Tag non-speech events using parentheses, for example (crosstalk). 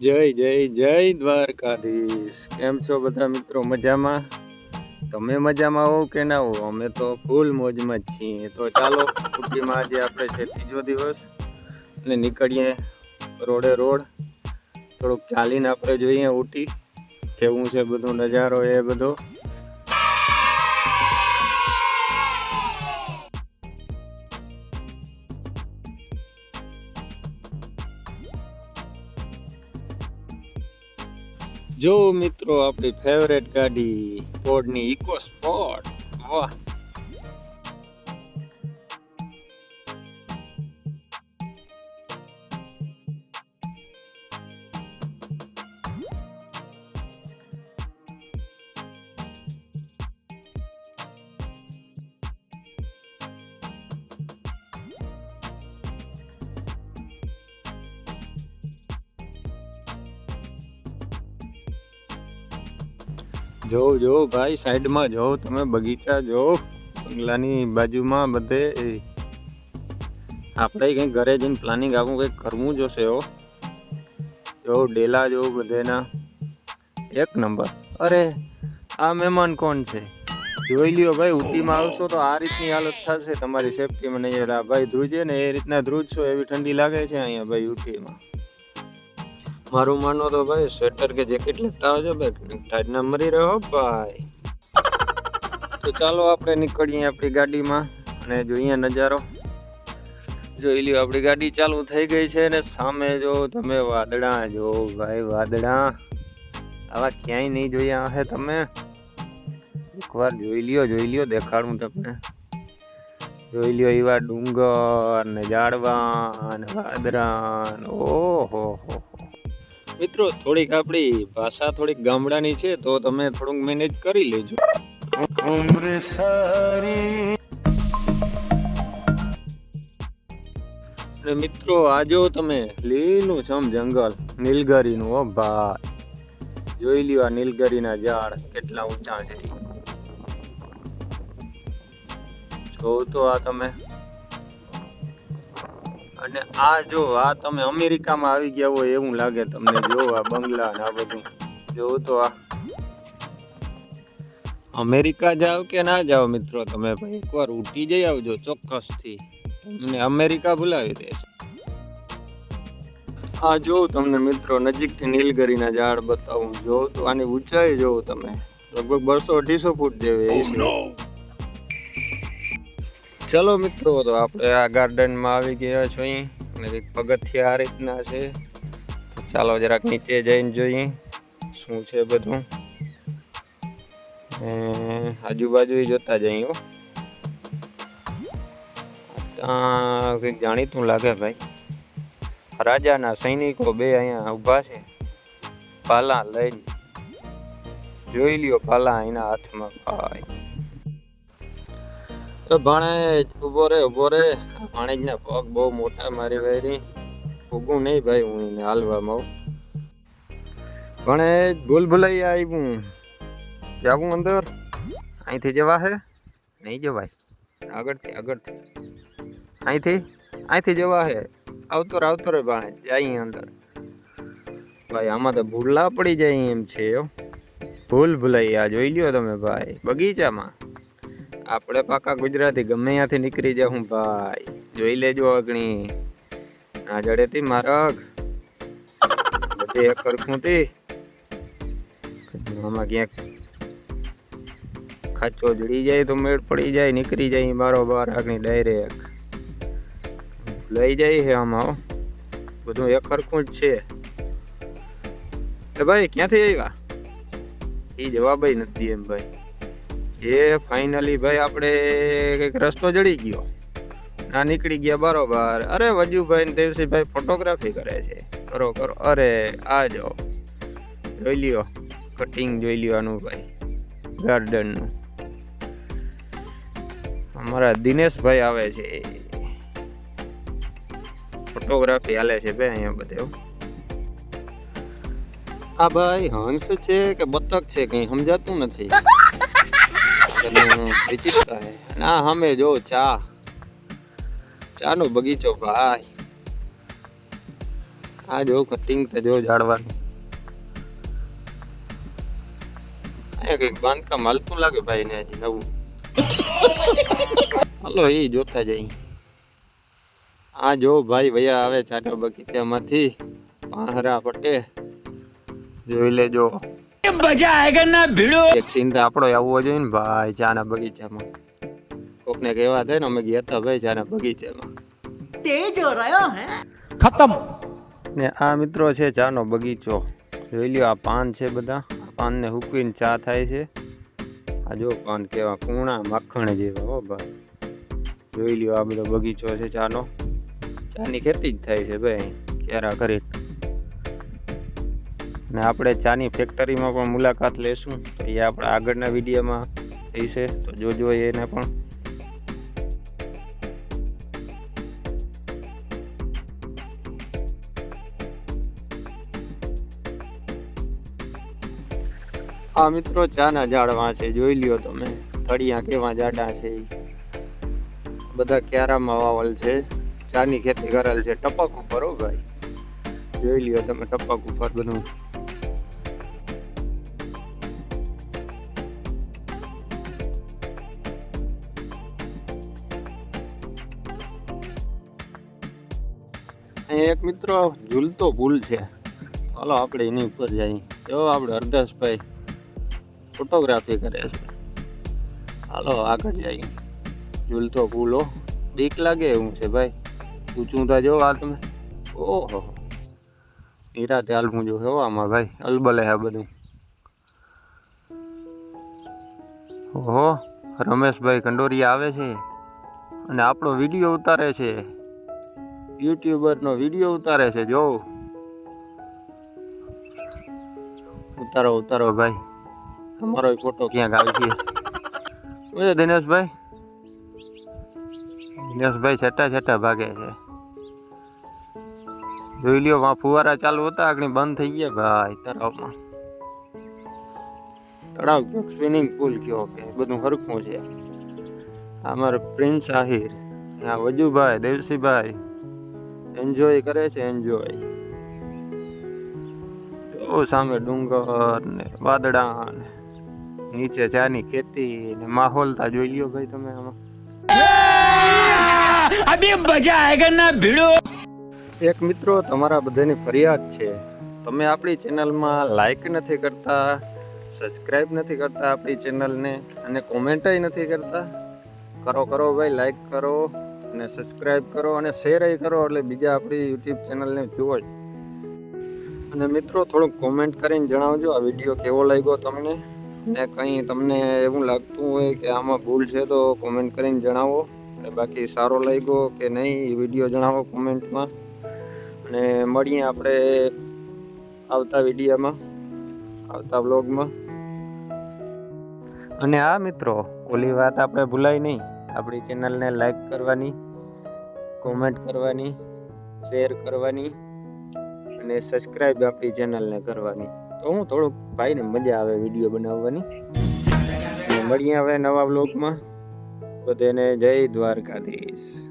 જય જય જય દ્વારકાધીશ. કેમ છો બધા મિત્રો? મજામાં? તમે મજામાં હો કે ના હો? અમે તો ફૂલ મોજમાં જ છીએ. તો ચાલો ઉટીમાં આજે આપણે છે ત્રીજો દિવસ અને નીકળીએ રોડે રોડ. થોડુંક ચાલીને આપણે જોઈએ ઉટી કેવું છે બધું, નજારો એ બધો. જો મિત્રો આપણી ફેવરેટ ગાડી ફોર્ડની ઇકો સ્પોર્ટ વાહ. જોવ જોવ ભાઈ, સાઈડમાં જોવ તમે બગીચા જોવ બંગલાની બાજુમાં બધે. આપણે કંઈક ઘરે જઈને પ્લાનિંગ આપવું કંઈક કરવું જોશે હો. જો, ડેલા જો બધેના. એક નંબર. અરે, આ મહેમાન કોણ છે? જોઈ લ્યો ભાઈ, ઉટીમાં આવશો તો આ રીતની હાલત થશે. તમારી સેફટીમાં નહીં ભાઈ ધ્રુજે ને એ રીતના ધ્રુજશો એવી ઠંડી લાગે છે અહીંયા ભાઈ ઉટીમાં. મારું માનો તો ભાઈ સ્વેટર કે જેકેટ લેતા આવજો ભાઈ ટાઈટ ના મરી રહ્યો ભાઈ. તો ચાલો આપણે નીકળીએ આપણી ગાડીમાં અને જોઈએ નજારો. જોઈ લ્યો, આપણી ગાડી ચાલુ થઈ ગઈ છે ને સામે જો તમે વાદળા, જો ભાઈ વાદળા. આવા ક્યાંય નહીં જોયા હે તમે. એકવાર જોઈ લ્યો જોઈ લ્યો, દેખાડું તમને. જોઈ લ્યો, એવા ડુંગર ને ઝાડવા ને વાદળા ને ઓહો, હો હો. મિત્રો, થોડીક આપણી ભાષા થોડીક ગામડાની છે, તો તમે થોડુંક મેનેજ કરી લેજો. અને મિત્રો, આ જો તમે લીલું છમ જંગલ, નીલગરીનું, ઓ ભાઈ. જોઈ લ્યો આ નીલગરીના ઝાડ કેટલા ઊંચા છે. જો તો આ તમે. અને આ જો, આ તમે અમેરિકામાં આવી ગયા હોય એવું લાગે તમને. જો, આ બંગલા ને આ બધું. જોવું તો આ. અમેરિકા જાઓ કે ના જાઓ મિત્રો તમે ભાઈ? એકવાર ઉઠી જઈ આવજો ચોક્કસથી. તમને અમેરિકા ભૂલાવી દેશે આ જોઉં તમને મિત્રો નજીકથી નીલગરીના ઝાડ બતાવું. જોઉં તો આની ઊંચાઈ જોઉં તમે. લગભગ બસો અઢીસો ફૂટ જેવી ચલો મિત્રો, તો આપણે આ ગાર્ડનમાં આવી ગયા છો અહીં. અને પગથિયા આ રીતના છે. ચાલો જરાક નીચે જઈને જોઈએ શું છે બધું. આજુબાજુ જોતા જઈએ હો. કંઈક જાણીતું લાગે ભાઈ. રાજાના સૈનિકો બે અહીંયા ઊભા છે. પાલા લઈને જોઈ લ્યો પાલા એના હાથમાં ભાઈ. ભાણેજ ઊભો રે ઊભો રે. ભાણેજના પગ બહુ મોટા મારી વાયરી. ભૂગું નહીં ભાઈ, હું એને હાલવામાં આવું ભાણેજ ભૂલ ભૂલાઈ આવ્યું જાવું અંદર. અહીંથી જવા હે? નહીં જવાય. આગળથી આગળથી. અહીંથી અહીંથી જવા હે. આવતો આવતો રે ભાણે, જાય અંદર. ભાઈ, આમાં તો ભૂલા પડી જાય એમ છે. ભૂલ ભૂલાઈ આ જોઈ લ્યો તમે ભાઈ, બગીચામાં. આપણે પાકા ગુજરાતી ગમે ત્યાંથી નીકળી જાઉં ભાઈ. જોઈ લેજો અગણી ના જડેથી મારક બધી એક ખરખુંથી આમાં ક્યાંક ખાચો જડી જાય તો મેળ પડી જાય, નીકળી જાય મારો બાર આગની ડાયરેક્ટ લઈ જાય છે આમાં. બધું એક ખરખું જ છે. એ ભાઈ, ક્યાંથી આવ્યા? એ જવાબ નથી એમ ભાઈ. એ ફાઇનલી ભાઈ આપણે કંઈક રસ્તો જડી ગયો. ના નીકળી ગયા બરોબર. અરે વજુભાઈ ને દેવસિંહભાઈ ફોટોગ્રાફી કરે છે. કરો કરો. અરે આ જો. જોઈ લ્યો. કટિંગ જોઈ લ્યો આનું ભાઈ. ગાર્ડનનું અમારા દિનેશભાઈ આવે છે. ફોટોગ્રાફી હાલે છે ભાઈ અહીંયા બધે હો. આ ભાઈ હંસ છે કે બતક છે? કઈ સમજાતું નથી. (laughs) બધું વિચિત્ર હે ના સામે જો ચા. ચાનો બગીચો ભાઈ. આ જો કટિંગ તો જો જાડવાનું અહીંયા કંઈક બાંધકામ હાલતું લાગે ભાઈ ને હજી નવું. હાલો, એ જોતા જઈ આ જો ભાઈ ભૈયા આવે ચાટા બગીચામાંથી. પાંહરા પટે જોઈ લેજો. મજા આવવો જોઈએ ને ભાઈ ચાના બગીચામાં. કોકને કહેવા થાય ને અમે ગયા હતા ભાઈ ચાના બગીચામાં. ખતમ. ને આ મિત્રો છે ચાનો બગીચો. જોઈ લ્યો આ પાન છે બધા. પાનને હુકવીને ચા થાય છે. આ જો પાન કેવા કૂણા માખણ જેવા હો ભાઈ. જોઈ લ્યો આ બધો બગીચો છે ચાનો. ચાની ખેતી જ થાય છે ભાઈ ક્યારા કરી ને આપણે ચાની ફેક્ટરીમાં પણ મુલાકાત લેશું. એ આપણે આગળના વિડીયોમાં થશે તો જોજો એને પણ. આ મિત્રો ચાના ઝાડવા છે. જોઈ લ્યો તમે. થળિયા કેવા જાડા છે. બધા ક્યારામાં વાવલ છે. ચાની ખેતી કરેલ છે ટપક ઉપર હો ભાઈ. જોઈ લ્યો તમે ટપક ઉપર. બધું એક મિત્રો ઝૂલતો પુલ છે. ચાલો આપણે એની ઉપર જઈએ. જો આપણે હરદાસભાઈ ફોટોગ્રાફી કરે છે. હાલો આગળ જઈએ. ઝૂલતો પુલો બીક લાગે એવું છે ભાઈ. ઊંચું તા જો આ તમે. ઓહો. નિરાતે હાલવું જો આમાં ભાઈ. અલબલે હે બધું. ઓહો. રમેશભાઈ કંડોરિયા આવે છે. અને આપણો વીડિયો ઉતારે છે. યુટ્યુબરનો વીડિયો ઉતારે છે, જો. ઉતારો ઉતારો ભાઈ. તમારો ફોટો ક્યાંક આવી છે ઓય દિનેશભાઈ. દિનેશભાઈ છઠ્ઠા છઠ્ઠા ભાગે છે. જોઈ લ્યો માં ફુવારા ચાલુ હતા આગળ બંધ થઈ ગયા ભાઈ તળાવમાં. તળાવ સ્વિમિંગ પુલ કયો કે, બધું હરખું છે. અમારો પ્રિન્સ આહિર આ વજુભાઈ, દેવસીભાઈ. એન્જોય કરે છે એન્જોય જો સામે ડુંગર ને વાદળા ને નીચે ચાની ખેતી ને માહોલ તા જોઈ લ્યો ભાઈ તમે આમાં. અભી મજા આયેગા ના ભીડો? એક મિત્રો તમારા બધાની ફરિયાદ છે. તમે આપણી ચેનલમાં લાઈક નથી કરતા સબસ્ક્રાઈબ નથી કરતા આપણી ચેનલને અને કોમેન્ટય નથી કરતા. કરો કરો ભાઈ લાઈક કરો. અને સબસ્ક્રાઈબ કરો અને શેરય કરો એટલે બીજા આપણી યુટ્યુબ ચેનલને જુઓ અને મિત્રો, થોડુંક કોમેન્ટ કરીને જણાવજો આ વીડિયો કેવો લાગ્યો તમને? ને કંઈ તમને એવું લાગતું હોય કે આમાં ભૂલ છે તો કોમેન્ટ કરીને જણાવો. અને બાકી સારો લાગ્યો કે નહીં એ વીડિયો જણાવો કોમેન્ટમાં અને મળીએ આપણે આવતા વિડીયોમાં આવતા બ્લોગમાં અને આ મિત્રો, ઓલી વાત આપણે ભૂલાય નહીં. આપણી ચેનલને લાઈક કરવાની. કોમેન્ટ કરવાની શેર કરવાની અને સબસ્ક્રાઈબ આપણી ચેનલને કરવાની. તો હું થોડુંક ભાઈને મજા આવે વીડિયો બનાવવાની. મળીએ હવે નવા બ્લોગમાં બધાને જય દ્વારકાધીશ.